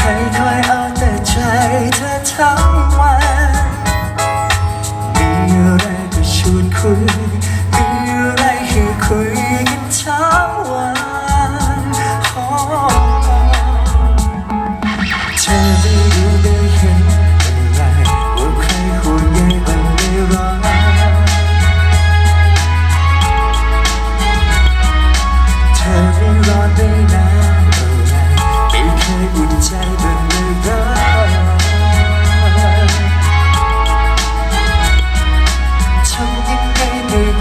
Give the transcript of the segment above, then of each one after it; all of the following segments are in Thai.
ครคอยเอาแต่ใจเธอทั้งวันมีอะไรก็ชวนคุย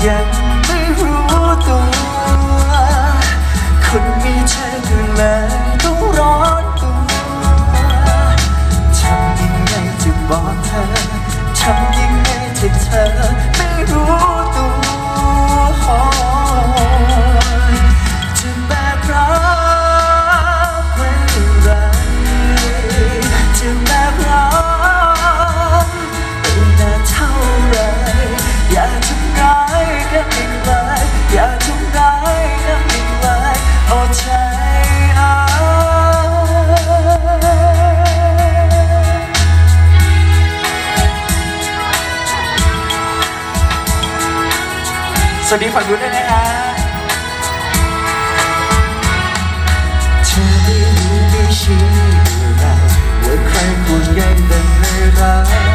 เสวัสดีฝั่งนู้นด้วยนะฮะเธอไม่รู้ไม่ชี้อะไรว่าใครควงใยแต่ไม่รัก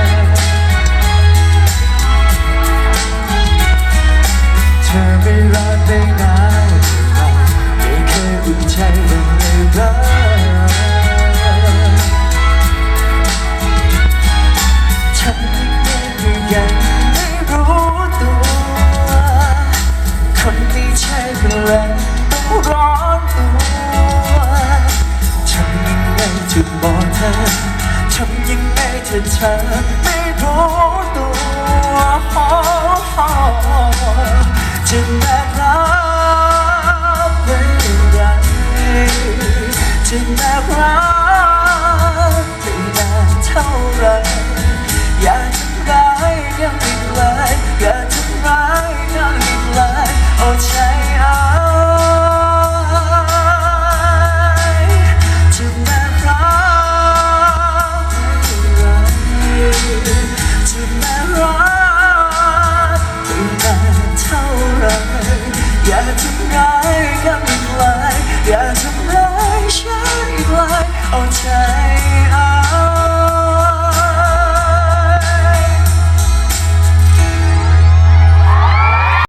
ใช่ก็เลยต้องร้อนตัวทำยังไงจะบอกเธอทำยังไงเธอเธอไม่รู้ตัวจะแบกรับไม่ไรจะแบกรับ there's a flashing light on time.